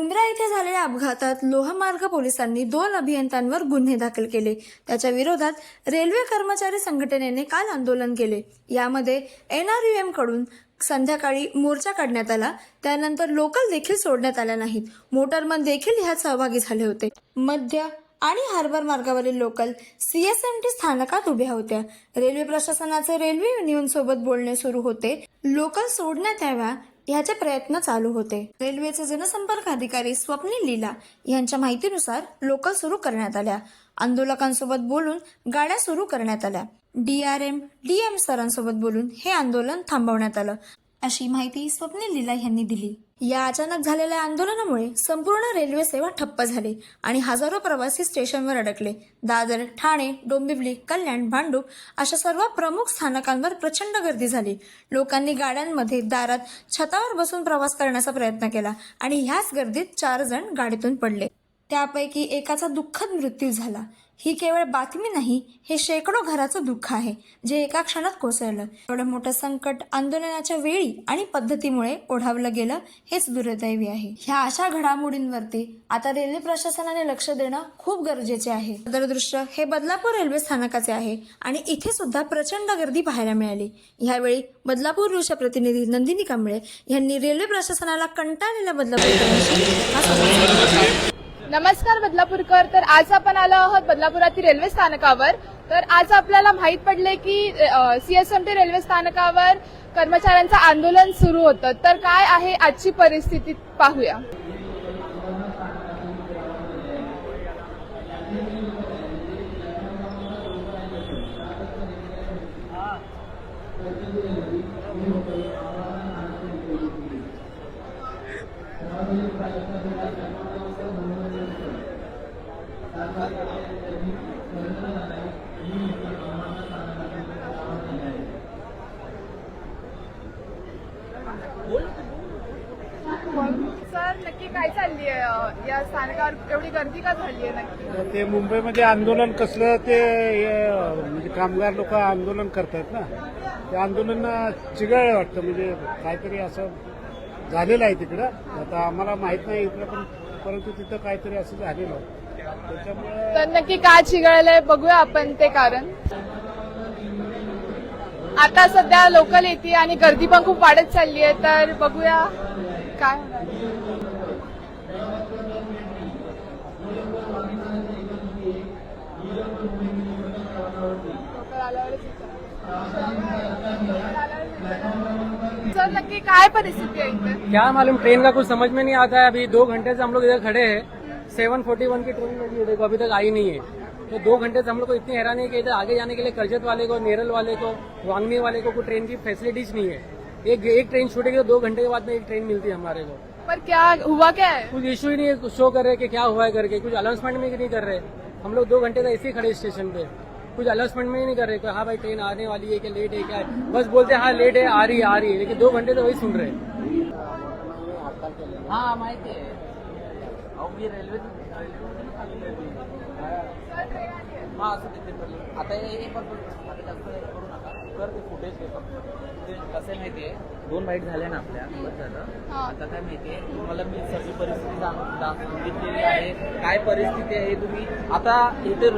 मुंब्रा येथे झालेल्या अपघातात लोहमार्ग पोलिसांनी दोन अभियंत्यांवर गुन्हे दाखल केले. त्याच्या विरोधात रेल्वे कर्मचारी संघटनेने काल आंदोलन केले. यामध्ये एनआरयूएमकडून संध्याकाळी मोर्चा काढण्यात आला. त्यानंतर लोकल देखील सोडण्यात आल्या नाहीत. मोटरमन देखील ह्यात सहभागी झाले होते. मध्य आणि हार्बर मार्गावरील लोकल सीएसएमटी स्थानकात उभ्या होत्या. रेल्वे प्रशासनाचे रेल्वे युनियन सोबत बोलणे सुरू होते. लोकल सोडण्यात याव्या ह्याचे प्रयत्न चालू होते. रेल्वेचे जनसंपर्क अधिकारी स्वप्नील लीला यांच्या माहितीनुसार लोकल सुरू करण्यात आल्या. आंदोलकांसोबत बोलून गाड्या सुरू करण्यात आल्या. डीआरएम डीएम सरांसोबत बोलून हे आंदोलन थांबवण्यात आलं. अशी माहिती स्वप्नील लीला यांनी दिली. या अचानक झालेल्या आंदोलनामुळे संपूर्ण रेल्वे सेवा ठप्प झाली आणि हजारो प्रवासी स्टेशनवर अडकले. दादर ठाणे डोंबिवली कल्याण भांडूप अशा सर्व प्रमुख स्थानकांवर प्रचंड गर्दी झाली. लोकांनी गाड्यांमध्ये दारात छतावर बसून प्रवास करण्याचा प्रयत्न केला आणि ह्याच गर्दीत चार जण गाडीतून पडले. त्यापैकी एकाचा दुःखद मृत्यू झाला. ही केवळ बातमी नाही हे शेकडो घराचं दुःख आहे जे एका क्षणात कोसळलं. एवढं मोठं संकट आंदोलनाच्या वेळी आणि पद्धतीमुळे ओढावलं गेलं हेच दुर्दैवी आहे. ह्या अशा घडामोडींवरती आता रेल्वे प्रशासनाने लक्ष देणं खूप गरजेचे आहे. दरदृश्य हे बदलापूर रेल्वे स्थानकाचे आहे आणि इथे सुद्धा प्रचंड गर्दी पाहायला मिळाली. ह्यावेळी बदलापूर न्यूजच्या प्रतिनिधी नंदिनी कांबळे यांनी रेल्वे प्रशासनाला कंटाळलेल्या बदलापूर नमस्कार बदलापूरकर. तर आज आपण आलो आहोत बदलापुरातील रेल्वे स्थानकावर. तर आज आपल्याला माहीत पडले की सीएसएमटी रेल्वे स्थानकावर कर्मचाऱ्यांचं आंदोलन सुरू होतं. तर काय आहे आजची परिस्थिती पाहूया. सर नक्की काय चालली आहे या स्थानकावर एवढी गर्दी का झाली आहे नक्की? ते मुंबईमध्ये आंदोलन कसलं ते म्हणजे कामगार लोक आंदोलन करतात ना. ते आंदोलन चिघळ वाटतं म्हणजे काहीतरी असं झालेलं आहे तिकडं. आता आम्हाला माहीत नाही इकडं पण परंतु तिथं काहीतरी असं झालेलं त्याच्यामुळे तर नक्की काय चिघळलंय बघूया आपण ते कारण. आता सध्या लोकल येते आणि गर्दी पण खूप वाढत चालली आहे तर बघूया काय होणार. आल्यावरच सर काय परिस्थिती आहे इथे क्या मालूम ट्रेन का कुछ समझ में नहीं आता है। अभी दो घंटे से हम लोग इधर खड़े हैं। सेवन फोर्टी वन की ट्रेन लगी है देखो अभी तक आई नहीं है। तो दो घंटे से हम लोग को इतनी हैरानी है कि इधर आगे जाने के लिए करजत वाले को नेरल वाले को वांगनी वाले को कोई ट्रेन की फैसिलिटीज़ नहीं है। एक एक ट्रेन छूटेगी तो दो घंटे के बाद में एक ट्रेन मिलती है हमारे को। पर क्या हुआ क्या है? कुछ इश्यू ही नहीं है शो कर रहे कि क्या हुआ है करके कुछ अनाउंसमेंट में नहीं कर रहे। हम लोग दो घंटे तक ऐसे ही खड़े स्टेशन पे। कुछ अनाउंसमेंट में ही नहीं कर रहे हाँ भाई ट्रेन आने वाली है क्या लेट है क्या है? बस बोलते हैं हाँ लेट है आ रही है आ रही है लेकिन दो घंटे तो वही सुन रहे हैं। हा माहिती आहे अहो मी रेल्वे हा असं तिथे. आता हे पण आता जास्त करू नका कर। ते फुटेज घे फक्त आहे? दोन वाईट झाले ना आपल्या बस झालं हा. आता काय माहितीये तुम्हाला मी सगळी परिस्थिती सांगितलेली आहे. काय परिस्थिती आहे तुम्ही आता इथे